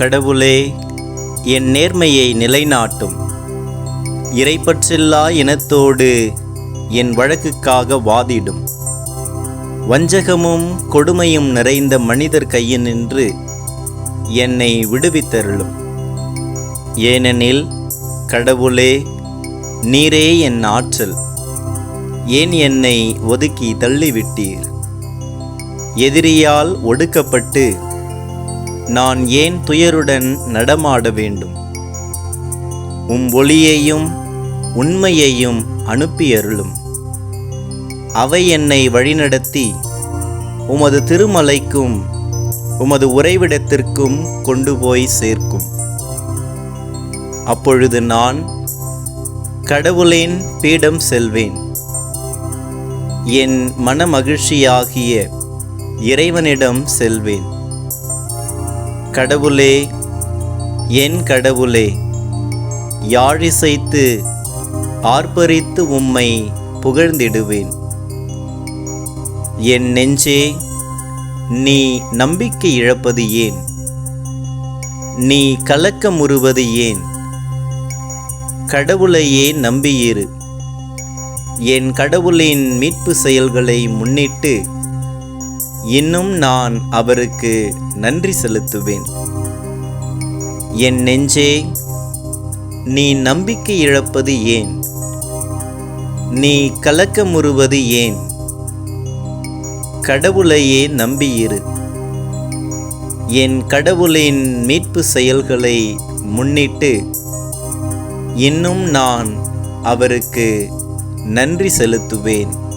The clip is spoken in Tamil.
கடவுளே என் நேர்மையை நிலைநாட்டும். இறைப்பற்றில்லா இனத்தோடு என் வழக்குக்காக வாதிடும். வஞ்சகமும் கொடுமையும் நிறைந்த மனிதர் கையில் நின்று என்னை விடுவித்தருளும். ஏனெனில் கடவுளே நீரே என் ஆற்றல். ஏன் என்னை ஒதுக்கி தள்ளிவிட்டீர்? எதிரியால் ஒடுக்கப்பட்டு நான் ஏன் துயருடன் நடமாட வேண்டும்? உம் ஒளியையும் உண்மையையும் அனுப்பியருளும். அவை என்னை வழிநடத்தி உமது திருமலைக்கும் உமது உறைவிடத்திற்கும் கொண்டு போய் சேர்க்கும். அப்பொழுது நான் கடவுளேன் பீடம் செல்வேன். என் மனமகிழ்ச்சியாகிய இறைவனிடம் செல்வேன். கடவுளே என் கடவுளே யாழிசைத்து ஆர்ப்பரித்து உம்மை புகழ்ந்திடுவேன். என் நெஞ்சே நீ நம்பிக்கை இழப்பது ஏன்? நீ கலக்கமுறுவது ஏன்? கடவுளையே நம்பியிரு. என் கடவுளின் மீட்பு செயல்களை முன்னிட்டு இன்னும் நான் அவருக்கு நன்றி செலுத்துவேன். என் நெஞ்சே நீ நம்பிக்கை இழப்பது ஏன்? நீ கலக்கமுறுவது ஏன்? கடவுளையே நம்பியிரு. என் கடவுளின் மீட்பு செயல்களை முன்னிட்டு இன்னும் நான் அவருக்கு நன்றி செலுத்துவேன்.